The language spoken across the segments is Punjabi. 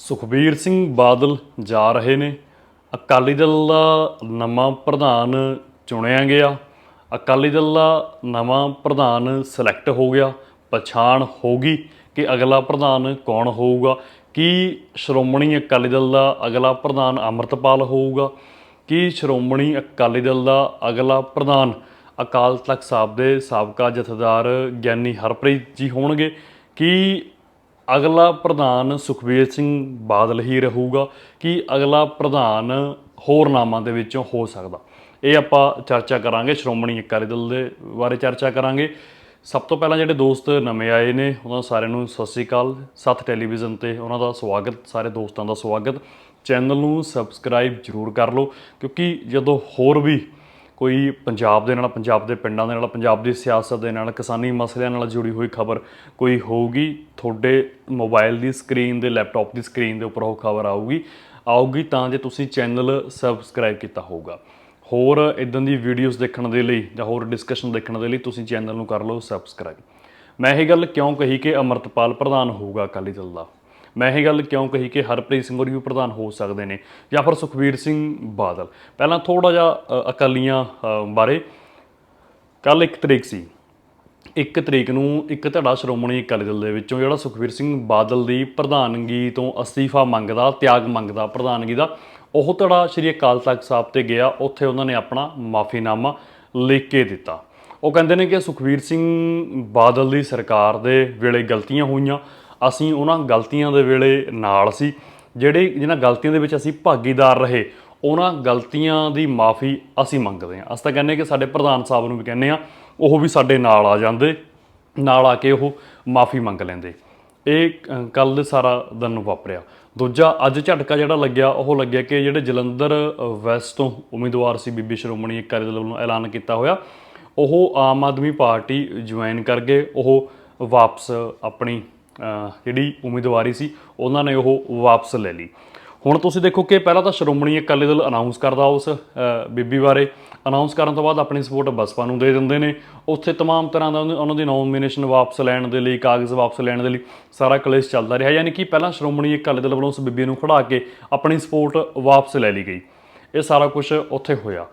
ਸੁਖਬੀਰ ਸਿੰਘ ਬਾਦਲ ਜਾ ਰਹੇ ਨੇ। ਅਕਾਲੀ ਦਲ ਦਾ ਨਵਾਂ ਪ੍ਰਧਾਨ ਚੁਣਿਆ ਗਿਆ। ਅਕਾਲੀ ਦਲ ਦਾ ਨਵਾਂ ਪ੍ਰਧਾਨ ਸਿਲੈਕਟ ਹੋ ਗਿਆ। ਪਛਾਣ ਹੋ ਗਈ ਕਿ ਅਗਲਾ ਪ੍ਰਧਾਨ ਕੌਣ ਹੋਊਗਾ। ਕੀ ਸ਼੍ਰੋਮਣੀ ਅਕਾਲੀ ਦਲ ਦਾ ਅਗਲਾ ਪ੍ਰਧਾਨ ਅੰਮ੍ਰਿਤਪਾਲ ਹੋਊਗਾ। ਕੀ ਸ਼੍ਰੋਮਣੀ ਅਕਾਲੀ ਦਲ ਦਾ ਅਗਲਾ ਪ੍ਰਧਾਨ ਅਕਾਲ ਤਖਤ ਸਾਹਿਬ ਦੇ ਸਾਬਕਾ ਜਥੇਦਾਰ ਗਿਆਨੀ ਹਰਪ੍ਰੀਤ ਜੀ ਹੋਣਗੇ। ਕੀ ਅਗਲਾ ਪ੍ਰਧਾਨ ਸੁਖਬੀਰ ਸਿੰਘ ਬਾਦਲ ਹੀ ਰਹੂਗਾ ਕਿ ਅਗਲਾ ਪ੍ਰਧਾਨ ਹੋਰ ਨਾਮਾਂ ਦੇ ਵਿੱਚੋਂ ਹੋ ਸਕਦਾ? ਇਹ ਆਪਾਂ ਚਰਚਾ ਕਰਾਂਗੇ, ਸ਼੍ਰੋਮਣੀ ਅਕਾਲੀ ਦਲ ਦੇ ਬਾਰੇ ਚਰਚਾ ਕਰਾਂਗੇ। ਸਭ ਤੋਂ ਪਹਿਲਾਂ ਜਿਹੜੇ ਦੋਸਤ ਨਵੇਂ ਆਏ ਨੇ, ਉਹਨਾਂ ਸਾਰਿਆਂ ਨੂੰ ਸਤਿ ਸ੍ਰੀ ਅਕਾਲ। ਸੱਤ ਟੈਲੀਵਿਜ਼ਨ ਤੇ ਉਹਨਾਂ ਦਾ ਸਵਾਗਤ, ਸਾਰੇ ਦੋਸਤਾਂ ਦਾ ਸਵਾਗਤ। ਚੈਨਲ ਨੂੰ ਸਬਸਕ੍ਰਾਈਬ ਜਰੂਰ ਕਰ ਲਓ, ਕਿਉਂਕਿ ਜਦੋਂ ਹੋਰ ਵੀ ਕੋਈ ਪੰਜਾਬ ਦੇ ਨਾਲ, ਪੰਜਾਬ ਦੇ ਪਿੰਡਾਂ ਦੇ ਨਾਲ, ਪੰਜਾਬ ਦੀ ਸਿਆਸਤ ਦੇ ਨਾਲ, ਕਿਸਾਨੀ ਮਸਲਿਆਂ ਨਾਲ ਜੁੜੀ ਹੋਈ ਖਬਰ ਕੋਈ ਹੋਊਗੀ? ਤੁਹਾਡੇ ਮੋਬਾਈਲ ਦੀ ਸਕਰੀਨ ਦੇ, ਲੈਪਟਾਪ ਦੀ ਸਕਰੀਨ ਦੇ ਉੱਪਰ ਉਹ ਖਬਰ ਆਊਗੀ। ਆਊਗੀ ਤਾਂ ਜੇ ਤੁਸੀਂ ਚੈਨਲ ਸਬਸਕ੍ਰਾਈਬ ਕੀਤਾ ਹੋਊਗਾ। ਹੋਰ ਇਦਾਂ ਦੀ ਵੀਡੀਓਜ਼ ਦੇਖਣ ਦੇ ਲਈ ਜਾਂ ਹੋਰ ਡਿਸਕਸ਼ਨ ਦੇਖਣ ਦੇ ਲਈ ਤੁਸੀਂ ਚੈਨਲ ਨੂੰ ਕਰ ਲਓ ਸਬਸਕ੍ਰਾਈਬ। ਮੈਂ ਇਹ ਗੱਲ ਕਿਉਂ ਕਹੀ ਕਿ ਅਮਰਤਪਾਲ ਪ੍ਰਧਾਨ ਹੋਊਗਾ ਅਕਾਲੀ ਦਲ ਦਾ? ਮੈਂ ਇਹ ਗੱਲ ਕਿਉਂ ਕਹੀ ਕਿ ਹਰਪ੍ਰੀਤ ਸਿੰਘ ਹੋਰੀ ਵੀ ਪ੍ਰਧਾਨ ਹੋ ਸਕਦੇ ਨੇ ਜਾਂ ਫਿਰ ਸੁਖਬੀਰ ਸਿੰਘ ਬਾਦਲ? ਪਹਿਲਾਂ ਥੋੜਾ ਜਿਹਾ ਅਕਾਲੀਆਂ ਬਾਰੇ। ਕੱਲ ਇੱਕ ਤਰੀਕ ਸੀ। ਇੱਕ ਤਰੀਕ ਨੂੰ ਇੱਕ ਧੜਾ ਸ਼੍ਰੋਮਣੀ ਅਕਾਲੀ ਦਲ ਦੇ ਵਿੱਚੋਂ ਜਿਹੜਾ ਸੁਖਬੀਰ ਸਿੰਘ ਬਾਦਲ ਦੀ ਪ੍ਰਧਾਨਗੀ ਤੋਂ ਅਸਤੀਫਾ ਮੰਗਦਾ, ਤਿਆਗ ਮੰਗਦਾ, ਪ੍ਰਧਾਨਗੀ ਦਾ, ਉਹ ਧੜਾ ਸ਼੍ਰੀ ਅਕਾਲ ਤਖਤ ਸਾਹਿਬ ਤੇ ਗਿਆ। ਉੱਥੇ ਉਹਨਾਂ ਨੇ ਆਪਣਾ ਮਾਫੀਨਾਮਾ ਲਿਖ ਕੇ ਦਿੱਤਾ। ਉਹ ਕਹਿੰਦੇ ਨੇ ਕਿ ਸੁਖਬੀਰ ਸਿੰਘ ਬਾਦਲ ਦੀ ਸਰਕਾਰ ਦੇ ਵੇਲੇ ਗਲਤੀਆਂ ਹੋਈਆਂ। ਅਸੀਂ ਉਹਨਾਂ ਗਲਤੀਆਂ ਦੇ ਵੇਲੇ ਨਾਲ ਸੀ। ਜਿਹੜੇ ਜਿਨ੍ਹਾਂ ਗਲਤੀਆਂ ਦੇ ਵਿੱਚ ਅਸੀਂ ਭਾਗੀਦਾਰ ਰਹੇ, ਉਹਨਾਂ ਗਲਤੀਆਂ ਦੀ ਮਾਫੀ ਅਸੀਂ ਮੰਗਦੇ ਹਾਂ। ਅਸੀਂ ਤਾਂ ਕਹਿੰਦੇ ਕਿ ਸਾਡੇ ਪ੍ਰਧਾਨ ਸਾਹਿਬ ਨੂੰ ਵੀ ਕਹਿੰਦੇ ਆ ਉਹ ਵੀ ਸਾਡੇ ਨਾਲ ਆ ਜਾਂਦੇ, ਨਾਲ ਆ ਕੇ ਉਹ ਮਾਫੀ ਮੰਗ ਲੈਂਦੇ। ਇਹ ਕੱਲ ਦੇ ਸਾਰਾ ਦਿਨ ਵਾਪਰਿਆ। ਦੂਜਾ, ਅੱਜ ਝਟਕਾ ਜਿਹੜਾ ਲੱਗਿਆ, ਉਹ ਲੱਗਿਆ ਕਿ ਜਿਹੜੇ ਜਲੰਧਰ ਵੈਸਟ ਤੋਂ ਉਮੀਦਵਾਰ ਸੀ ਬੀਬੀ ਸ਼੍ਰੋਮਣੀ ਅਕਾਲੀ ਦਲ ਵੱਲੋਂ ਐਲਾਨ ਕੀਤਾ ਹੋਇਆ, ਉਹ ਆਮ ਆਦਮੀ ਪਾਰਟੀ ਜੁਆਇਨ ਕਰ ਗਏ, ਉਹ ਵਾਪਸ ਆਪਣੀ ਜਿਹੜੀ ਉਮੀਦਵਾਰੀ ਸੀ ਉਹਨਾਂ ਨੇ ਉਹ ਵਾਪਸ ਲੈ ਲਈ ਹੁਣ ਤੁਸੀਂ ਦੇਖੋ ਕਿ ਪਹਿਲਾਂ ਤਾਂ ਸ਼੍ਰੋਮਣੀ ਅਕਾਲੀ ਦਲ ਅਨਾਉਂਸ ਕਰਦਾ ਉਸ ਅ, ਬੀਬੀ ਬਾਰੇ ਅਨਾਉਂਸ ਕਰਨ ਤੋਂ ਬਾਅਦ ਆਪਣੀ ਸਪੋਰਟ ਬਸਪਾ ਨੂੰ ਦੇ ਦਿੰਦੇ ਨੇ ਉੱਥੇ तमाम ਤਰ੍ਹਾਂ ਦਾ ਉਹਨਾਂ- ਉਹਨਾਂ ਦੀ ਨੋਮੀਨੇਸ਼ਨ ਵਾਪਸ ਲੈਣ ਦੇ ਲਈ ਕਾਗਜ਼ ਵਾਪਸ ਲੈਣ ਦੇ ਲਈ ਸਾਰਾ ਕਲੇਸ਼ ਚੱਲਦਾ ਰਿਹਾ ਯਾਨੀ ਕਿ ਪਹਿਲਾਂ ਸ਼੍ਰੋਮਣੀ ਅਕਾਲੀ ਦਲ ਵੱਲੋਂ ਉਸ ਬੀਬੀ ਨੂੰ ਖੜਾ ਕੇ ਆਪਣੀ ਸਪੋਰਟ ਵਾਪਸ ਲੈ ਲਈ ਗਈ ਇਹ ਸਾਰਾ ਕੁਝ ਉੱਥੇ ਹੋਇਆ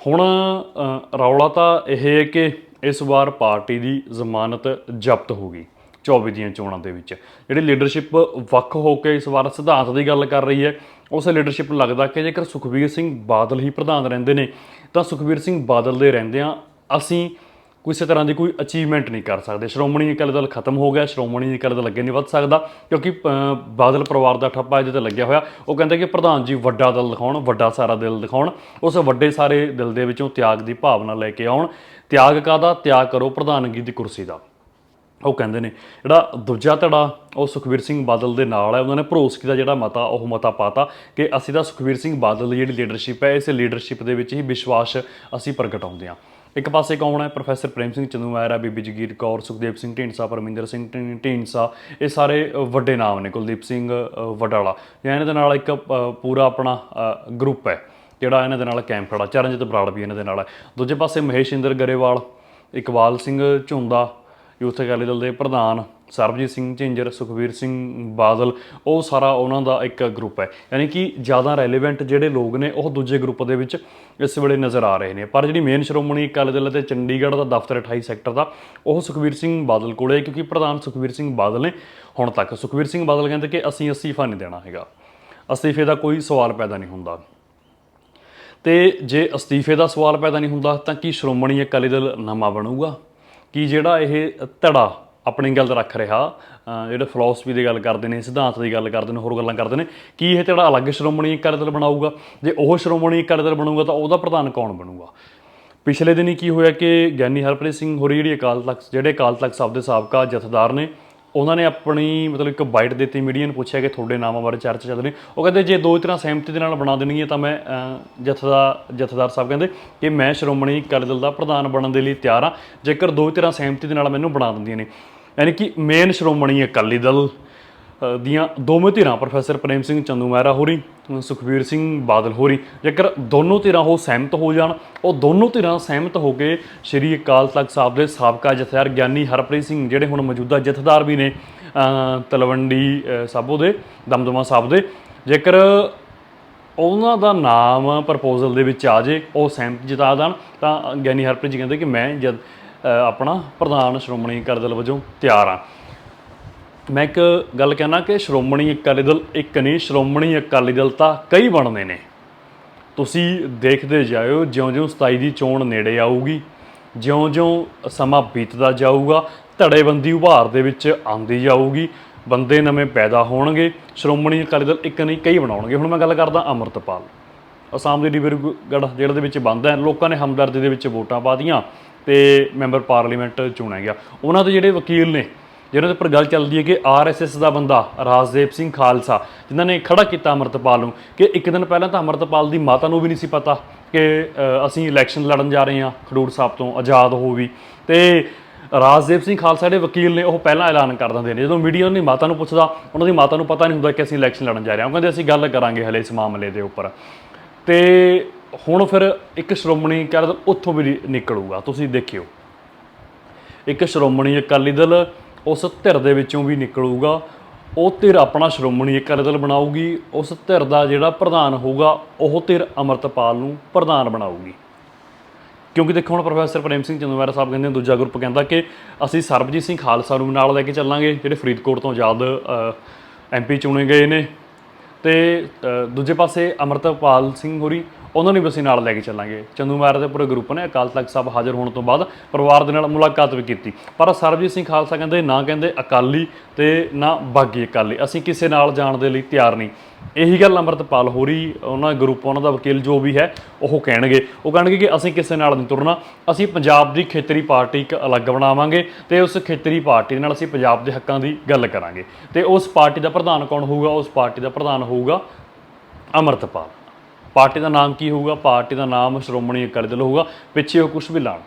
ਹੁਣ ਅ, ਰੌਲਾ ਤਾਂ ਇਹ ਹੈ ਕਿ ਇਸ ਵਾਰ ਪਾਰਟੀ ਦੀ ਜ਼ਮਾਨਤ ਜ਼ਬਤ ਹੋ ਗਈ 24 ਦੀਆਂ ਚੋਣਾਂ ਦੇ ਵਿੱਚ। ਜਿਹੜੀ ਲੀਡਰਸ਼ਿਪ ਵੱਖ ਹੋ ਕੇ ਇਸ ਵਾਰ ਸਿਧਾਂਤ ਦੀ ਗੱਲ ਕਰ ਰਹੀ ਹੈ, ਉਸ ਲੀਡਰਸ਼ਿਪ ਨੂੰ ਲੱਗਦਾ ਕਿ ਜੇਕਰ ਸੁਖਬੀਰ ਸਿੰਘ ਬਾਦਲ ਹੀ ਪ੍ਰਧਾਨ ਰਹਿੰਦੇ ਨੇ, ਤਾਂ ਸੁਖਬੀਰ ਸਿੰਘ ਬਾਦਲ ਦੇ ਰਹਿੰਦਿਆਂ ਅਸੀਂ ਕਿਸੇ ਤਰ੍ਹਾਂ ਦੀ ਕੋਈ ਅਚੀਵਮੈਂਟ ਨਹੀਂ ਕਰ ਸਕਦੇ। ਸ਼੍ਰੋਮਣੀ ਅਕਾਲੀ ਦਲ ਖਤਮ ਹੋ ਗਿਆ, ਸ਼੍ਰੋਮਣੀ ਅਕਾਲੀ ਦਲ ਅੱਗੇ ਨਹੀਂ ਵੱਧ ਸਕਦਾ, ਕਿਉਂਕਿ ਬਾਦਲ ਪਰਿਵਾਰ ਦਾ ਠੱਪਾ ਇਹਦੇ ਤੇ ਲੱਗਿਆ ਹੋਇਆ। ਉਹ ਕਹਿੰਦੇ ਕਿ ਪ੍ਰਧਾਨ ਜੀ ਵੱਡਾ ਦਿਲ ਦਿਖਾਉਣ, ਵੱਡਾ ਸਾਰਾ ਦਿਲ ਦਿਖਾਉਣ, ਉਸ ਵੱਡੇ ਸਾਰੇ ਦਿਲ ਦੇ ਵਿੱਚੋਂ ਤਿਆਗ ਦੀ ਭਾਵਨਾ ਲੈ ਕੇ ਆਉਣ। ਤਿਆਗ ਕਾਦਾ ਤਿਆਗ ਕਰੋ ਪ੍ਰਧਾਨਗੀ ਦੀ ਕੁਰਸੀ ਦਾ। ਉਹ ਕਹਿੰਦੇ ਨੇ, ਜਿਹੜਾ ਦੂਜਾ ਧੜਾ, ਉਹ ਸੁਖਵੀਰ ਸਿੰਘ ਬਾਦਲ ਦੇ ਨਾਲ ਹੈ। ਉਹਨਾਂ ਨੇ ਭਰੋਸਗੀ ਦਾ ਜਿਹੜਾ ਮਤਾ, ਉਹ ਮਤਾ ਪਾਤਾ ਕਿ ਅਸੀਂ ਤਾਂ ਸੁਖਵੀਰ ਸਿੰਘ ਬਾਦਲ ਦੀ ਜਿਹੜੀ ਲੀਡਰਸ਼ਿਪ ਹੈ, ਇਸ ਲੀਡਰਸ਼ਿਪ ਦੇ ਵਿੱਚ ਹੀ ਵਿਸ਼ਵਾਸ ਅਸੀਂ ਪ੍ਰਗਟਾਉਂਦੇ ਹਾਂ। ਇੱਕ ਪਾਸੇ ਕੌਣ ਹੈ? ਪ੍ਰੋਫੈਸਰ ਪ੍ਰੇਮ ਸਿੰਘ ਚੰਦੂਮਾਇਰਾ ਬੀਬੀ ਜਗੀਰ ਕੌਰ, ਸੁਖਦੇਵ ਸਿੰਘ ਢੀਂਡਸਾ, ਪਰਮਿੰਦਰ ਸਿੰਘ ਢੀਂ- ਢੀਂਡਸਾ, ਇਹ ਸਾਰੇ ਵੱਡੇ ਨਾਮ ਨੇ, ਕੁਲਦੀਪ ਸਿੰਘ ਵਡਾਲਾ। ਜਾਂ ਇਹਨਾਂ ਦੇ ਨਾਲ ਇੱਕ ਪੂਰਾ ਆਪਣਾ ਗਰੁੱਪ ਹੈ, ਜਿਹੜਾ ਇਹਨਾਂ ਦੇ ਨਾਲ ਕੈਂਪ ਖੜਾ, ਚਰਨਜੀਤ ਬਰਾੜ ਵੀ ਇਹਨਾਂ ਦੇ ਨਾਲ ਹੈ। ਦੂਜੇ ਪਾਸੇ ਮਹੇਸ਼ ਇੰਦਰ ਗਰੇਵਾਲ, ਇਕਬਾਲ ਸਿੰਘ ਝੁੰਦਾ ਯੂਥ ਅਕਾਲੀ ਦਲ ਦੇ ਪ੍ਰਧਾਨ ਸਰਬਜੀਤ ਸਿੰਘ ਝਿੰਜਰ ਸੁਖਵੀਰ ਸਿੰਘ ਬਾਦਲ, ਉਹ ਸਾਰਾ ਉਹਨਾਂ ਦਾ ਇੱਕ ਗਰੁੱਪ ਹੈ। ਯਾਨੀ ਕਿ ਜ਼ਿਆਦਾ ਰੈਲੇਵੈਂਟ ਜਿਹੜੇ ਲੋਕ ਨੇ, ਉਹ ਦੂਜੇ ਗਰੁੱਪ ਦੇ ਵਿੱਚ ਇਸ ਵੇਲੇ ਨਜ਼ਰ ਆ ਰਹੇ ਨੇ। ਪਰ ਜਿਹੜੀ ਮੇਨ ਸ਼੍ਰੋਮਣੀ ਅਕਾਲੀ ਦਲ ਤੇ ਚੰਡੀਗੜ੍ਹ ਦਾ ਦਫ਼ਤਰ 28 ਸੈਕਟਰ ਦਾ, ਉਹ ਸੁਖਵੀਰ ਸਿੰਘ ਬਾਦਲ ਕੋਲੇ ਹੈ, ਕਿਉਂਕਿ ਪ੍ਰਧਾਨ ਸੁਖਵੀਰ ਸਿੰਘ ਬਾਦਲ ਨੇ ਹੁਣ ਤੱਕ। ਸੁਖਵੀਰ ਸਿੰਘ ਬਾਦਲ ਕਹਿੰਦੇ ਕਿ ਅਸੀਂ ਅਸਤੀਫਾ ਨਹੀਂ ਦੇਣਾ ਹੈਗਾ। ਅਸਤੀਫੇ ਦਾ ਕੋਈ ਸਵਾਲ ਪੈਦਾ ਨਹੀਂ ਹੁੰਦਾ। ਤੇ ਜੇ ਅਸਤੀਫੇ ਦਾ ਸਵਾਲ ਪੈਦਾ ਨਹੀਂ ਹੁੰਦਾ, ਤਾਂ ਕੀ ਸ਼੍ਰੋਮਣੀ ਅਕਾਲੀ ਦਲ ਨਵਾਂ ਬਣੂਗਾ? ਕਿ ਜਿਹੜਾ ਇਹ ਧੜਾ ਆਪਣੀ ਗੱਲ ਰੱਖ ਰਿਹਾ ਜਿਹੜੇ ਫਿਲਾਸਫੀ ਦੀ ਗੱਲ ਕਰਦੇ ਨੇ, ਸਿਧਾਂਤ ਦੀ ਗੱਲ ਕਰਦੇ ਨੇ, ਹੋਰ ਗੱਲਾਂ ਕਰਦੇ ਨੇ, ਕੀ ਇਹ ਧੜਾ ਅਲੱਗ ਸ਼੍ਰੋਮਣੀ ਅਕਾਲੀ ਦਲ ਬਣਾਊਗਾ? ਜੇ ਉਹ ਸ਼੍ਰੋਮਣੀ ਅਕਾਲੀ ਦਲ ਬਣੂਗਾ ਤਾਂ ਉਹਦਾ ਪ੍ਰਧਾਨ ਕੌਣ ਬਣੂਗਾ? ਪਿਛਲੇ ਦਿਨੀ ਕੀ ਹੋਇਆ ਕਿ ਗਿਆਨੀ ਹਰਪ੍ਰੀਤ ਸਿੰਘ ਹੋਰੀ ਜਿਹੜੀ ਅਕਾਲ ਤਖਤ, ਜਿਹੜੇ ਅਕਾਲ ਤਖਤ ਸਾਹਿਬ ਦੇ ਸਾਬਕਾ ਜਥੇਦਾਰ ਨੇ ਉਹਨਾਂ ਨੇ ਆਪਣੀ ਮਤਲਬ ਇੱਕ ਬਾਈਟ ਦਿੱਤੀ ਮੀਡੀਆ ਨੂੰ ਪੁੱਛਿਆ ਕਿ ਤੁਹਾਡੇ ਨਾਮਾਂ ਬਾਰੇ ਚਰਚਾ ਚੱਲ ਰਹੀ ਉਹ ਕਹਿੰਦੇ ਜੇ ਦੋ ਤਰ੍ਹਾਂ ਸਹਿਮਤੀ ਦੇ ਨਾਲ ਬਣਾ ਦੇਣਗੇ ਤਾਂ ਮੈਂ ਅਹ, ਜਥੇਦਾਰ ਜਥੇਦਾਰ ਸਾਹਿਬ ਕਹਿੰਦੇ ਕਿ ਮੈਂ ਸ਼੍ਰੋਮਣੀ ਅਕਾਲੀ ਦਲ ਦਾ ਪ੍ਰਧਾਨ ਬਣਨ ਦੇ ਲਈ ਤਿਆਰ ਹਾਂ ਜੇਕਰ ਦੋ ਤਰ੍ਹਾਂ ਸਹਿਮਤੀ ਦੇ ਨਾਲ ਮੈਨੂੰ ਬਣਾ ਦਿੰਦੀਆਂ ਨੇ। ਯਾਨੀ ਕਿ ਮੇਨ ਸ਼੍ਰੋਮਣੀ ਅਕਾਲੀ ਦਲ ਦੀਆਂ ਦੋਵੇਂ ਧਿਰਾਂ ਪ੍ਰੋਫੈਸਰ ਪ੍ਰੇਮ ਸਿੰਘ ਚੰਦੂ ਮਹਿਰਾ ਹੋਰੀ ਅ, ਸੁਖਬੀਰ ਸਿੰਘ ਬਾਦਲ ਹੋਰੀ। ਜੇਕਰ ਦੋਨੋਂ ਧਿਰਾਂ ਉਹ ਸਹਿਮਤ ਹੋ ਜਾਣ ਉਹ ਦੋਨੋਂ ਧਿਰਾਂ ਸਹਿਮਤ ਹੋ ਕੇ ਸ਼੍ਰੀ ਅਕਾਲ ਤਖਤ ਸਾਹਿਬ ਦੇ ਸਾਬਕਾ ਜਥੇਦਾਰ ਗਿਆਨੀ ਹਰਪ੍ਰੀਤ ਸਿੰਘ ਜਿਹੜੇ ਹੁਣ ਮੌਜੂਦਾ ਜਥੇਦਾਰ ਵੀ ਨੇ ਤਲਵੰਡੀ ਅ, ਸਾਬੋ ਦੇ ਦਮਦਮਾ ਸਾਹਿਬ ਦੇ ਜੇਕਰ ਉਹਨਾਂ ਦਾ ਨਾਮ ਪ੍ਰਪੋਜ਼ਲ ਦੇ ਵਿੱਚ ਆ ਜੇ ਉਹ ਸਹਿਮਤ ਜਿਤਾ ਦੇਣ ਤਾਂ ਗਿਆਨੀ ਹਰਪ੍ਰੀਤ ਜੀ ਕਹਿੰਦੇ ਕਿ ਮੈਂ ਜਦ ਆਪਣਾ ਪ੍ਰਧਾਨ ਸ਼੍ਰੋਮਣੀ ਅਕਾਲੀ ਦਲ ਵਜੋਂ ਤਿਆਰ ਹਾਂ। ਮੈਂ ਇੱਕ ਗੱਲ ਕਹਿਣਾ ਕਿ ਸ਼੍ਰੋਮਣੀ ਅਕਾਲੀ ਦਲ ਇੱਕ ਨਹੀਂ, ਸ਼੍ਰੋਮਣੀ ਅਕਾਲੀ ਦਲ ਤਾਂ ਕਈ ਬਣਦੇ ਨੇ। ਤੁਸੀਂ ਦੇਖਦੇ ਜਾਇਓ, ਜਿਉਂ-ਜਿਉਂ 27 ਦੀ ਚੋਣ ਨੇੜੇ ਆਊਗੀ, ਜਿਉਂ-ਜਿਉਂ ਸਮਾਂ ਬੀਤਦਾ ਜਾਊਗਾ, ਧੜੇਬੰਦੀ ਉਭਾਰ ਦੇ ਵਿੱਚ ਆਉਂਦੀ ਜਾਊਗੀ, ਬੰਦੇ ਨਵੇਂ ਪੈਦਾ ਹੋਣਗੇ, ਸ਼੍ਰੋਮਣੀ ਅਕਾਲੀ ਦਲ ਇੱਕ ਨਹੀਂ, ਕਈ ਬਣਾਉਣਗੇ। ਹੁਣ ਮੈਂ ਗੱਲ ਕਰਦਾ ਅੰਮ੍ਰਿਤਪਾਲ। ਅਸਾਮ ਦੇ ਡਿਬਰੂਗੜ੍ਹ ਜਿਹੜੇ ਦੇ ਵਿੱਚ ਬੰਦ ਹੈ, ਲੋਕਾਂ ਨੇ ਹਮਦਰਦੀ ਦੇ ਵਿੱਚ ਵੋਟਾਂ ਪਾ ਦੀਆਂ ਤੇ ਮੈਂਬਰ ਪਾਰਲੀਮੈਂਟ ਚੁਣਿਆ ਗਿਆ। ਉਹਨਾਂ ਦੇ ਜਿਹੜੇ ਵਕੀਲ ਨੇ ਜਿਹਨਾਂ ਦੇ ਉੱਪਰ ਗੱਲ ਚੱਲਦੀ ਹੈ ਕਿ ਆਰਐਸਐਸ ਦਾ ਬੰਦਾ ਰਾਜਦੇਵ ਸਿੰਘ ਖਾਲਸਾ, ਜਿਨ੍ਹਾਂ ਨੇ ਖੜਾ ਕੀਤਾ ਅਮਰਤਪਾਲ ਨੂੰ ਕਿ ਇੱਕ ਦਿਨ ਪਹਿਲਾਂ ਤਾਂ ਅਮਰਤਪਾਲ ਦੀ ਮਾਤਾ ਨੂੰ ਵੀ ਨਹੀਂ ਸੀ ਪਤਾ ਕਿ ਅਸੀਂ ਇਲੈਕਸ਼ਨ ਲੜਨ ਜਾ ਰਹੇ ਹਾਂ, ਖਡੂਰ ਸਾਹਿਬ ਤੋਂ ਆਜ਼ਾਦ ਹੋ ਵੀ ਤੇ ਰਾਜਦੇਵ ਸਿੰਘ ਖਾਲਸਾ ਦੇ ਵਕੀਲ ਨੇ, ਉਹ ਪਹਿਲਾਂ ਐਲਾਨ ਕਰ ਦਿੰਦੇ ਨੇ। ਜਦੋਂ ਮੀਡੀਆ ਉਹਨਾਂ ਦੀ ਮਾਤਾ ਨੂੰ ਪੁੱਛਦਾ, ਉਹਨਾਂ ਦੀ ਮਾਤਾ ਨੂੰ ਪਤਾ ਨਹੀਂ ਹੁੰਦਾ ਕਿ ਅਸੀਂ ਇਲੈਕਸ਼ਨ ਲੜਨ ਜਾ ਰਹੇ ਹਾਂ। ਉਹ ਕਹਿੰਦੇ, ਅਸੀਂ ਗੱਲ ਕਰਾਂਗੇ ਹਲੇ ਇਸ ਮਾਮਲੇ ਦੇ ਉੱਪਰ। ਤੇ ਹੁਣ ਫਿਰ ਇੱਕ ਸ਼੍ਰੋਮਣੀ ਅਕਾਲੀ ਦਲ ਉੱਥੋਂ ਵੀ ਨਿਕਲੂਗਾ। ਤੁਸੀਂ ਦੇਖਿਓ। ਇੱਕ ਸ਼੍ਰੋਮਣੀ ਅਕਾਲੀ ਦਲ ਉਸ ਧਿਰ ਦੇ ਵਿੱਚੋਂ ਵੀ ਨਿਕਲੂਗਾ। ਉਹ ਧਿਰ ਆਪਣਾ ਸ਼੍ਰੋਮਣੀ ਅਕਾਲੀ ਦਲ ਬਣਾਊਗੀ। ਉਸ ਧਿਰ ਦਾ ਜਿਹੜਾ ਪ੍ਰਧਾਨ ਹੋਊਗਾ, ਉਹ ਧਿਰ ਅਮਰਤਪਾਲ ਨੂੰ ਪ੍ਰਧਾਨ ਬਣਾਊਗੀ। ਕਿਉਂਕਿ ਦੇਖੋ ਹੁਣ ਪ੍ਰੋਫੈਸਰ ਪ੍ਰੇਮ ਸਿੰਘ ਚੰਦੂਮਾਰਾ ਸਾਹਿਬ ਕਹਿੰਦੇ ਨੇ, ਦੂਜਾ ਗਰੁੱਪ ਕਹਿੰਦਾ ਕਿ ਅਸੀਂ ਸਰਬਜੀਤ ਸਿੰਘ ਖਾਲਸਾ ਨੂੰ ਨਾਲ ਲੈ ਕੇ ਚੱਲਾਂਗੇ, ਜਿਹੜੇ ਫਰੀਦਕੋਟ ਤੋਂ ਆਜ਼ਾਦ ਐਮਪੀ ਚੁਣੇ ਗਏ ਨੇ। ਤੇ ਦੂਜੇ ਪਾਸੇ ਅਮਰਤਪਾਲ ਸਿੰਘ ਹੋਰੀ ਉਹਨਾਂ ਨੂੰ ਵੀ ਅਸੀਂ ਨਾਲ ਲੈ ਕੇ ਚੱਲਾਂਗੇ। ਚੰਦੂ ਮਹਾਰਾਜ ਦੇ ਪੂਰੇ ਗਰੁੱਪ ਨੇ ਅਕਾਲ ਤਖਤ ਸਾਹਿਬ ਹਾਜ਼ਰ ਹੋਣ ਤੋਂ ਬਾਅਦ ਪਰਿਵਾਰ ਦੇ ਨਾਲ ਮੁਲਾਕਾਤ ਵੀ ਕੀਤੀ। ਪਰ ਸਰਬਜੀਤ ਸਿੰਘ ਖਾਲਸਾ ਕਹਿੰਦੇ ਨਾ ਕਹਿੰਦੇ ਅਕਾਲੀ ਤੇ ਨਾ ਬਾਗੀ ਅਕਾਲੀ। ਅਸੀਂ ਕਿਸੇ ਨਾਲ ਜਾਣ ਦੇ ਲਈ ਤਿਆਰ ਨਹੀਂ। ਇਹੀ ਗੱਲ ਅਮਰਤਪਾਲ ਹੋਰੀ, ਉਹਨਾਂ ਗਰੁੱਪ ਉਹਨਾਂ ਦਾ ਵਕੀਲ ਜੋ ਵੀ ਹੈ, ਉਹ ਕਹਿਣਗੇ। ਉਹ ਕਹਿਣਗੇ ਕਿ ਅਸੀਂ ਕਿਸੇ ਨਾਲ ਨਹੀਂ ਤੁਰਨਾ। ਅਸੀਂ ਪੰਜਾਬ ਦੀ ਖੇਤਰੀ ਪਾਰਟੀ ਇੱਕ ਅਲੱਗ ਬਣਾਵਾਂਗੇ ਤੇ ਉਸ ਖੇਤਰੀ ਪਾਰਟੀ ਦੇ ਨਾਲ ਅਸੀਂ ਪੰਜਾਬ ਦੇ ਹੱਕਾਂ ਦੀ ਗੱਲ ਕਰਾਂਗੇ। ਤੇ ਉਸ ਪਾਰਟੀ ਦਾ ਪ੍ਰਧਾਨ ਕੌਣ ਹੋਊਗਾ? ਉਸ ਪਾਰਟੀ ਦਾ ਪ੍ਰਧਾਨ ਹੋਊਗਾ ਅਮਰਤਪਾਲ। ਪਾਰਟੀ ਦਾ ਨਾਮ ਕੀ ਹੋਊਗਾ? ਪਾਰਟੀ ਦਾ ਨਾਮ ਸ਼੍ਰੋਮਣੀ ਅਕਾਲੀ ਦਲ ਹੋਊਗਾ। ਪਿੱਛੇ ਉਹ ਕੁਝ ਵੀ ਲਾਣ।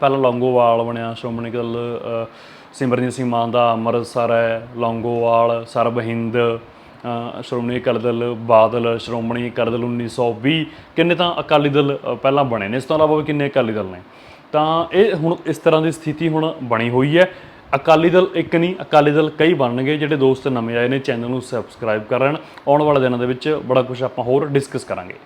ਪਹਿਲਾਂ ਲੌਂਗੋਵਾਲ ਬਣਿਆ, ਸ਼੍ਰੋਮਣੀ ਅਕਾਲੀ ਦਲ ਸਿਮਰਨਜੀਤ ਸਿੰਘ ਮਾਨ ਦਾ ਅੰਮ੍ਰਿਤਸਰ ਹੈ, ਲੌਂਗੋਵਾਲ ਸਰਬਹਿੰਦ ਸ਼੍ਰੋਮਣੀ ਅਕਾਲੀ ਦਲ, ਬਾਦਲ, ਸ਼੍ਰੋਮਣੀ ਅਕਾਲੀ ਦਲ 1920 ਕਿੰਨੇ ਤਾਂ ਅਕਾਲੀ ਦਲ ਪਹਿਲਾਂ ਬਣੇ ਨੇ? ਇਸ ਤੋਂ ਇਲਾਵਾ ਵੀ ਕਿੰਨੇ ਅਕਾਲੀ ਦਲ ਨੇ? ਤਾਂ ਇਹ ਹੁਣ ਇਸ ਤਰ੍ਹਾਂ ਦੀ ਸਥਿਤੀ ਹੁਣ ਬਣੀ ਹੋਈ ਹੈ। ਅਕਾਲੀ ਦਲ ਇੱਕ ਨਹੀਂ, ਅਕਾਲੀ ਦਲ ਕਈ ਬਣਨਗੇ ਜਿਹੜੇ ਦੋਸਤ ਨਵੇਂ ਆਏ ਨੇ, ਚੈਨਲ ਨੂੰ ਸਬਸਕ੍ਰਾਈਬ ਕਰਨ ਆਉਣ ਵਾਲੇ ਦਿਨਾਂ ਦੇ ਵਿੱਚ ਬੜਾ ਕੁਝ ਆਪਾਂ ਹੋਰ ਡਿਸਕਸ ਕਰਾਂਗੇ।